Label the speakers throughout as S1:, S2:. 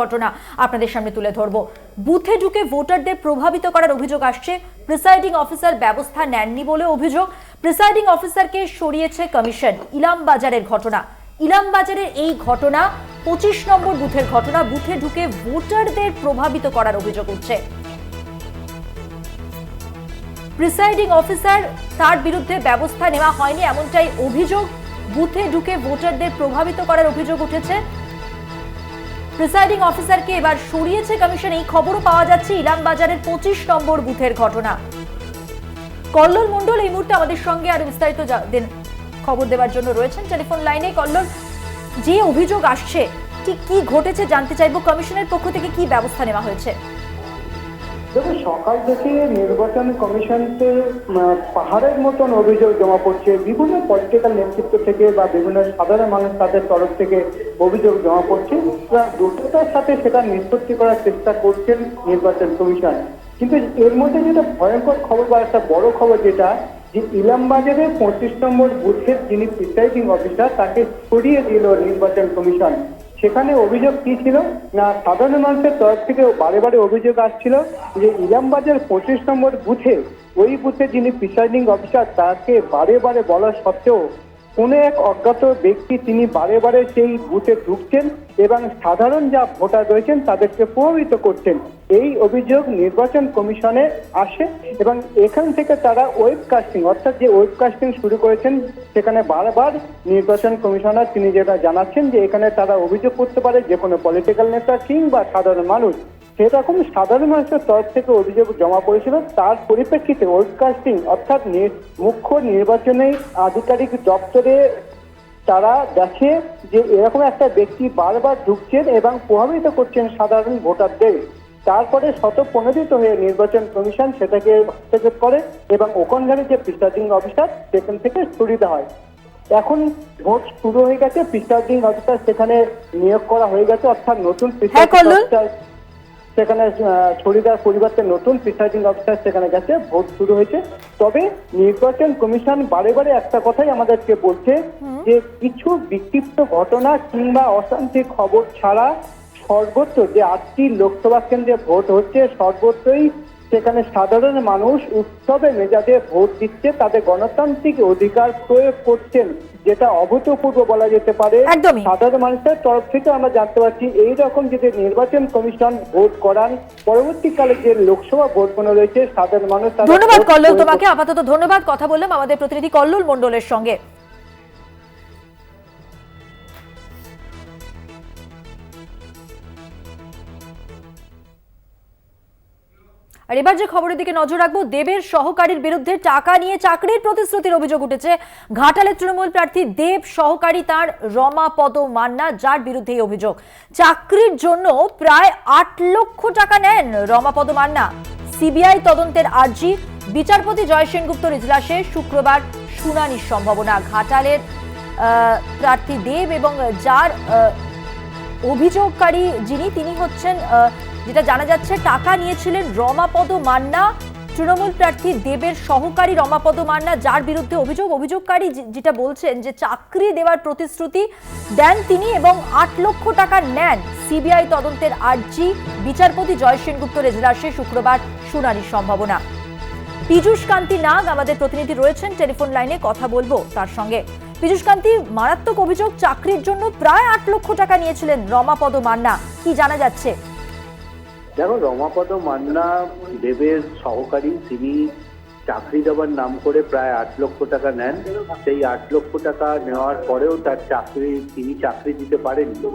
S1: ঘটনা আপনাদের সামনে তুলে ধরব। বুথে ঢুকে ভোটারদের প্রভাবিত করার অভিযোগ আসছে। প্রিসাইডিং অফিসার ব্যবস্থা নেননি বলে অভিযোগ। প্রিসাইডিং অফিসারকে সরিয়েছে কমিশন। ইলাম বাজারের ঘটনা। ইলাম বাজারের এই ঘটনা পঁচিশ নম্বর বুথের ঘটনা। বুথে ঢুকে ভোটারদের প্রভাবিত করার অভিযোগ উঠছে। প্রিসাইডিং অফিসার তার বিরুদ্ধে ব্যবস্থা নেওয়া হয়নি এমনটাই অভিযোগ। বুথে ঢুকে ভোটারদের প্রভাবিত করার অভিযোগ উঠেছে। প্রিসাইডিং অফিসারকে এবার সরিয়েছে কমিশন এই খবরও পাওয়া যাচ্ছে ইলাম বাজারের পঁচিশ নম্বর বুথের ঘটনা। কল্লোল মন্ডল এই মুহূর্তে আমাদের সঙ্গে আরও বিস্তারিত খবর দেওয়ার জন্য রয়েছেন। টেলিফোন লাইনে কল্লোল, যে অভিযোগ আসছে, ঠিক কি ঘটেছে জানতে চাইব। কমিশনের পক্ষ থেকে কি ব্যবস্থা নেওয়া হয়েছে?
S2: সকাল থেকে নির্বাচন কমিশনকে পাহাড়ের মতন অভিযোগ জমা পড়ছে। বিভিন্ন পলিটিক্যাল নেতৃত্ব থেকে বা বিভিন্ন সাধারণ মানুষ তাদের তরফ থেকে অভিযোগ জমা পড়ছে। তারা দ্রুততার সাথে সেটা নিষ্পত্তি করার চেষ্টা করছেন নির্বাচন কমিশন। কিন্তু এর মধ্যে যেটা ভয়ঙ্কর খবর বা একটা বড় খবর যেটা, যে ইলামবাজারের পঁচিশ নম্বর বুথের যিনি প্রিসাইডিং অফিসার তাকে সরিয়ে দিল নির্বাচন কমিশন। সেখানে অভিযোগ কি ছিল? না, সাধারণ মানুষের তরফ থেকে বারে বারে অভিযোগ আসছিল যে ইলামবাজার পঁচিশ নম্বর বুথে ওই বুথে যিনি প্রিসাইডিং অফিসার তাকে বারে বারে বলা সত্ত্বেও কোনো এক অজ্ঞাত ব্যক্তি তিনি বারে বারে সেই বুথে ঢুকছেন এবং সাধারণ যা ভোটার রয়েছেন তাদেরকে প্রভাবিত করছেন। এই অভিযোগ নির্বাচন কমিশনে আসে এবং এখান থেকে তারা ওয়েবকাস্টিং অর্থাৎ যে ওয়েবকাস্টিং শুরু করেছেন, সেখানে বারবার নির্বাচন কমিশনার তিনি যেটা জানাচ্ছেন যে এখানে তারা অভিযোগ করতে পারে যে কোনো পলিটিক্যাল নেতা কিংবা সাধারণ মানুষ। সেরকম সাধারণ মানুষের তরফ থেকে অভিযোগ জমা পড়েছিল। তার পরিপ্রেক্ষিতে ওয়েবকাস্টিং অর্থাৎ মুখ্য নির্বাচনী আধিকারিক দপ্তরে তারা দেখে যে এরকম একটা ব্যক্তি বারবার ঢুকছেন এবং প্রভাবিত করছেন সাধারণ ভোটারদের। তারপরে শত শতপ্রণোদিত হয়ে নির্বাচন কমিশন সেটাকে হস্তক্ষেপ করে এবং ওখানকার যে প্রিসাইডিং অফিসার সেখান থেকে সরিয়ে হয়। এখন ভোট শুরু হয়ে গেছে প্রিসাইডিং অফিসার সেখানে নিয়োগ করা হয়ে গেছে অর্থাৎ নতুন
S1: হ্যাঁ,
S2: প্রিসাইডিং অফিসার সেখানে ছড়িদার পরিবর্তে নতুন প্রিসাইডিং অফিসার সেখানে গেছে ভোট শুরু হয়েছে। তবে নির্বাচন কমিশন বারে বারে একটা কথাই আমাদেরকে বলছে যে কিছু বিক্ষিপ্ত ঘটনা কিংবা অশান্তির খবর ছাড়া সর্বোচ্চ যে আটটি লোকসভা কেন্দ্রে ভোট হচ্ছে সর্বত্রই সেখানে সাধারণ মানুষ উৎসবে মেজাজে ভোট দিচ্ছে তাদের গণতান্ত্রিক অধিকার প্রয়োগ করছেন যেটা অভূতপূর্ব বলা যেতে পারে। সাধারণ মানুষের তরফ থেকে আমরা জানতে পারছি এই রকম যদি নির্বাচন কমিশন ভোট করান পরবর্তীকালে যে লোকসভা ভোটগুলো রয়েছে সাধারণ মানুষ
S1: ধন্যবাদ কল্লোল তোমাকে। আপাতত ধন্যবাদ। কথা বললাম আমাদের প্রতিনিধি কল্লোল মন্ডলের সঙ্গে। আর এবার যে খবরের দিকে নজর রাখব, দেবের সহকারীর বিরুদ্ধে টাকা নিয়ে চাকরির প্রতিশ্রুতির অভিযোগ উঠেছে। ঘাটালের তৃণমূল প্রার্থী দেব সহকারী তার রমাপদ মান্না, যার বিরুদ্ধে এই অভিযোগ। চাকরির জন্য প্রায় আট লক্ষ টাকা নেন রমাপদ মান্না। সিবিআই তদন্তের আর্জি, বিচারপতি জয় সেনগুপ্তর ইজলাসে শুক্রবার শুনানির সম্ভাবনা। ঘাটালের প্রার্থী দেব এবং যার অভিযোগকারী যিনি, তিনি হচ্ছেন যেটা জানা যাচ্ছে, টাকা নিয়েছিলেন রমাপদ মান্না। তৃণমূল প্রার্থী দেবের সহকারী রমাপদ মান্না, যার বিরুদ্ধে অভিযোগ। অভিযোগকারী যেটা বলছেন যে চাকরি দেওয়ার প্রতিশ্রুতি দেন তিনি এবং আট লক্ষ টাকা নেন সিবিআই তদন্তের আর্জি। বিচারপতি জয় সেনগুপ্তর এজলাসে শুক্রবার শুনানির সম্ভাবনা। পীযূষ কান্তি নাগ আমাদের প্রতিনিধি রয়েছেন, টেলিফোন লাইনে কথা বলব তার সঙ্গে। পীযূষ কান্তি, মারাত্মক অভিযোগ, চাকরির জন্য প্রায় আট লক্ষ টাকা নিয়েছিলেন রমাপদ মান্না। কি জানা যাচ্ছে?
S3: দেখো রমাপদ মান্না দেবের সহকারী, তিনি চাকরি দেওয়ার নাম করে প্রায় আট লক্ষ টাকা নেন। সেই আট লক্ষ টাকা নেওয়ার পরেও তার চাকরি, তিনি চাকরি দিতে পারেননি।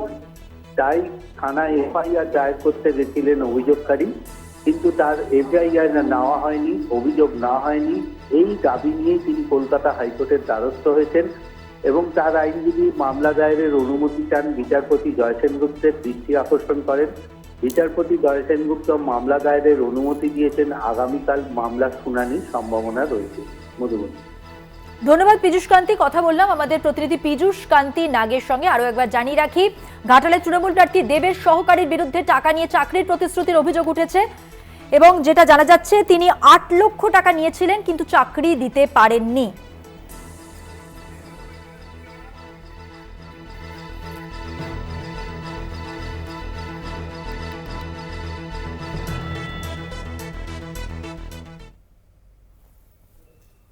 S3: তাই থানায় এফআইআর দায়ের করতে গেছিলেন অভিযোগকারী। কিন্তু তার এফআইআর নেওয়া হয়নি, অভিযোগ না হয়নি। এই দাবি নিয়েই তিনি কলকাতা হাইকোর্টের দ্বারস্থ হয়েছেন এবং তার আইনজীবী মামলা দায়েরের অনুমতি চান বিচারপতি জয় সেনগুপ্তের দৃষ্টি আকর্ষণ করেন। বিচারপতি জয় সেনগুপ্ত মামলা দায়েরের অনুমতি দিয়েছেন আগামীকাল মামলার শুনানির সম্ভাবনা রয়েছে। মধুবনী।
S1: ধন্যবাদ, পীযূষ কান্তি। কথা বললাম আমাদের প্রতিনিধি পীযূষ কান্তি নাগের সঙ্গে। আরও একবার জানিয়ে রাখি, ঘাটালের তৃণমূল প্রার্থী দেবের সহকারীর বিরুদ্ধে টাকা নিয়ে চাকরির প্রতিশ্রুতির অভিযোগ উঠেছে এবং যেটা জানা যাচ্ছে, তিনি আট লক্ষ টাকা নিয়েছিলেন, কিন্তু চাকরি দিতে পারেননি।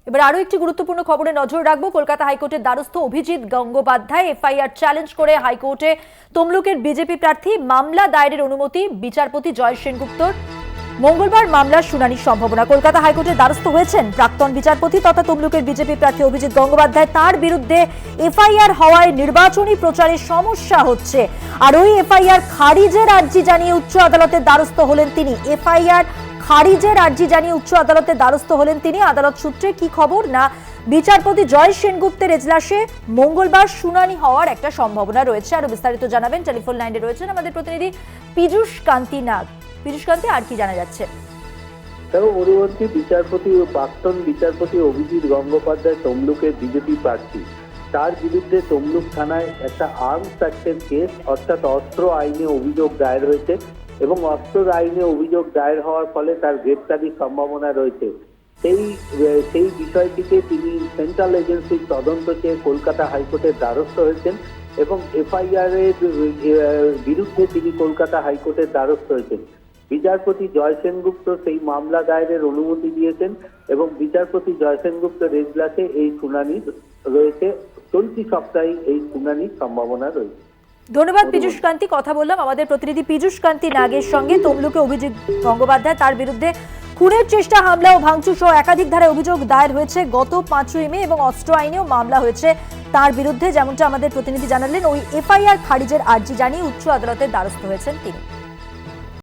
S1: এবার আরও একটি গুরুত্বপূর্ণ খবরে নজর রাখব। কলকাতা হাইকোর্টের দ্বারস্থ অভিজিৎ গঙ্গোপাধ্যায় এফআইআর চ্যালেঞ্জ করে হাইকোর্টে তমলুকের বিজেপি প্রার্থী মামলা দায়েরের অনুমতি, বিচারপতি জয় সেনগুপ্তর। মঙ্গলবার মামলার শুনানির সম্ভাবনা। কলকাতা হাইকোর্টের দ্বারস্থ হয়েছেন প্রাক্তন বিচারপতি তথা তমলুকের বিজেপি প্রার্থী অভিজিৎ গঙ্গোপাধ্যায়। তার বিরুদ্ধে এফআইআর হওয়ায় নির্বাচনী প্রচারে সমস্যা হচ্ছে। আর ওই এফআইআর খারিজের আর্জি জানিয়ে উচ্চ আদালতের দ্বারস্থ হলেন তিনি। এফআইআর খারিজের আর্জি জানিয়ে উচ্চ আদালতের দ্বারস্থ হলেন তিনি। আদালত সূত্রে কি খবর? না, বিচারপতি জয় সেনগুপ্তের এজলাসে মঙ্গলবার শুনানি হওয়ার একটা সম্ভাবনা রয়েছে। আরও বিস্তারিত জানাবেন। টেলিফোন লাইনে রয়েছেন আমাদের প্রতিনিধি পীযূষ কান্তি নাগ। পীযূষ কান্তি, আর কি জানা যাচ্ছে?
S3: দেখো পরবর্তী বিচারপতি ও প্রাক্তন বিচারপতি অভিজিৎ গঙ্গোপাধ্যায় তমলুকের বিজেপি প্রার্থী। তার বিরুদ্ধে তমলুক থানায় একটা আর্মস অ্যাক্টের কেস অর্থাৎ অস্ত্র আইনে অভিযোগ দায়ের হয়েছে। এবং অস্ত্র আইনে অভিযোগ দায়ের হওয়ার ফলে তার গ্রেপ্তারির সম্ভাবনা রয়েছে। সেই সেই বিষয়টিকে তিনি সেন্ট্রাল এজেন্সির তদন্ত চেয়ে কলকাতা হাইকোর্টের দ্বারস্থ হয়েছেন এবং এফআইআর এর বিরুদ্ধে তিনি কলকাতা হাইকোর্টের দ্বারস্থ হয়েছেন। বিচারপতি জয় সেনগুপ্ত সেই মামলা দায়েরের অনুমতি দিয়েছেন এবং বিচারপতি জয় সেনগুপ্তের এজলাসে এই শুনানি রয়েছে। চলতি সপ্তাহে এই শুনানির সম্ভাবনা রয়েছে।
S1: ধন্যবাদ পীযুষ কান্তি। কথা বললাম আমাদের প্রতিনিধি পীযুষ কান্তি নাগের সঙ্গে। তমলুকে অভিজিৎ গঙ্গোপাধ্যায় তার বিরুদ্ধে খুনের চেষ্টা হামলা ও ভাঙচুর সহ একাধিক ধারে অভিযোগ দায়ের হয়েছে। গত পাঁচই মে এবং অস্ত্র আইনেও মামলা হয়েছে তার বিরুদ্ধে। যেমনটা আমাদের প্রতিনিধি জানালেন ওই এফআইআর খারিজের আর্জি জানিয়ে উচ্চ আদালতের দ্বারস্থ হয়েছেন তিনি।